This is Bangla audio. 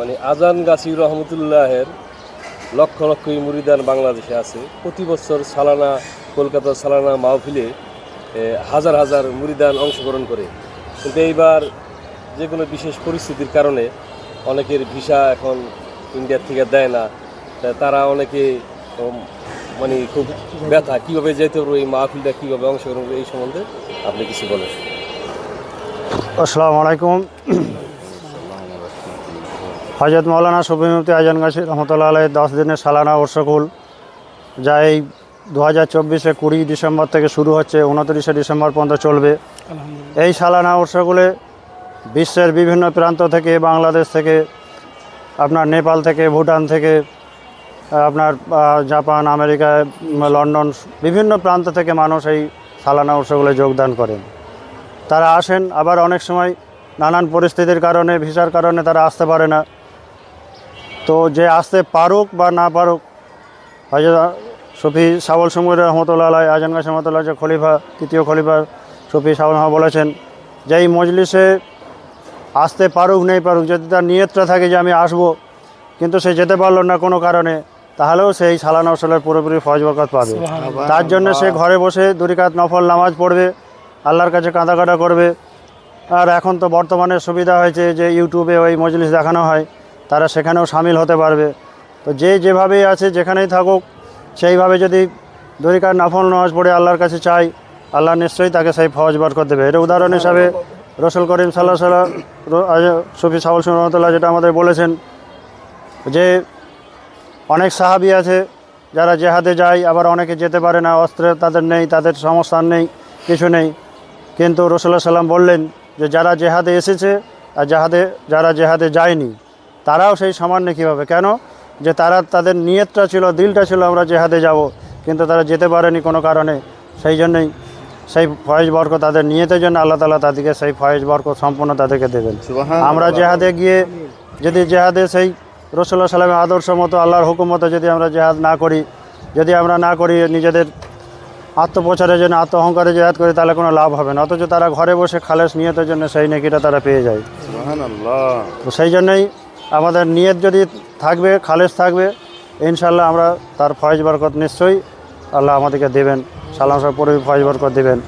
মানে আজান গাছি রহমতুল্লাহের লক্ষ লক্ষ মুরিদান বাংলাদেশে আছে। প্রতি বছর সালানা কলকাতার সালানা মাহফিলে হাজার হাজার মুরিদান অংশগ্রহণ করে। কিন্তু এইবার যে কোনো বিশেষ পরিস্থিতির কারণে অনেকের ভিসা এখন ইন্ডিয়ার থেকে দেয় না। তারা অনেকে মানে খুব ব্যথা কীভাবে যেতে পারব এই মাহফিলটা কীভাবে অংশগ্রহণ করবে এই সম্বন্ধে আপনি কিছু বলেন। আসসালামু আলাইকুম। হজরত মৌলানা সুফি মুফতি আজান গাছি রহমতুল্লাহ আলাই দশ দিনের সালানা উৎসকুল যা এই দু হাজার চব্বিশে কুড়ি ডিসেম্বর থেকে শুরু হচ্ছে উনত্রিশে ডিসেম্বর পর্যন্ত চলবে। এই সালানা উৎসকুলে বিশ্বের বিভিন্ন প্রান্ত থেকে বাংলাদেশ থেকে আপনার নেপাল থেকে ভুটান থেকে আপনার জাপান আমেরিকা লন্ডন বিভিন্ন প্রান্ত থেকে মানুষ এই সালানা উৎসবগুলো যোগদান করেন। তারা আসেন আবার অনেক সময় নানান পরিস্থিতির কারণে ভিসার কারণে তারা আসতে পারে না। তো যে আসতে পারুক বা না পারুক হয়তো সফি সাবল সমুর রহমতুল্লাহ আলাই আজান গাছ রহমতুল্লাহ যে খলিফা তৃতীয় খলিফা সফি সাবল বলেছেন যে এই মজলিসে আসতে পারুক নেই পারুক যদি তার নিয়তটা থাকে যে আমি আসব কিন্তু সে যেতে পারল না কোনো কারণে তাহলেও সেই সালানা ওসলের পুরোপুরি ফজ বরকত পাবে। তার জন্য সে ঘরে বসে দুরিকাত নফল নামাজ পড়বে আল্লাহর কাছে কাঁদা কাঁদাকাটা করবে। আর এখন তো বর্তমানে সুবিধা হয়েছে যে ইউটিউবে ওই মজলিস দেখানো হয়। তারা সেখানেও সামিল হতে পারবে। তো যে যেভাবেই আছে, যেখানেই থাকুক, সেইভাবে যদি দরিকার নাফল নওয়াজ পড়ে আল্লাহর কাছে চাই আল্লাহ নিশ্চয়ই তাকে সেই ফজ বরকত দেবে। এটা উদাহরণ হিসাবে রসুল করিম সাল্লাহ সাল্লাহ সফি সাউল রহমতুল্লাহ যেটা আমাদের বলেছেন, যে অনেক সাহাবি আছে যারা জেহাদে যায়, আবার অনেকে যেতে পারে না, অস্ত্র তাদের নেই, তাদের সংস্থান নেই, কিছু নেই। কিন্তু রসুল্লাহ সাল্লাম বললেন যে, যারা জেহাদে এসেছে আর জাহাদে যারা জেহাদে যায়নি তারাও সেই সামান্য কীভাবে? কেন? যে তারা তাদের নিয়তটা ছিল দিলটা ছিল আমরা জেহাদে যাব কিন্তু তারা যেতে পারেনি কোনো কারণে। সেই জন্যই সেই ফয়েজ বরক তাদের নিয়তের জন্য আল্লাহ তালা তাদেরকে সেই ফয়েজ বরক সম্পূর্ণ তাদেরকে দেবেন। আমরা জেহাদে গিয়ে যদি জেহাদে সেই রসুল্লাহ সাল্লামের আদর্শ মতো আল্লাহর হুকুম মতো যদি আমরা জেহাদ না করি যদি আমরা না করি নিজেদের আত্মপ্রচারের জন্য আত্ম অহংকারে জেহাদ করি তাহলে কোনো লাভ হবে না। অথচ তারা ঘরে বসে খালেস নিয়তের জন্য সেই নেকিটা তারা পেয়ে যায়। তো সেই জন্যই আমাদের নিয়ত যদি থাকবে, খালেজ থাকবে ইনশাল্লাহ আমরা তার ফয়েজ বরকত নিশ্চয়ই আল্লাহ আমাদেরকে দেবেন। সালাম সাহেব পরে ফয়েজ বরকত দেবেন।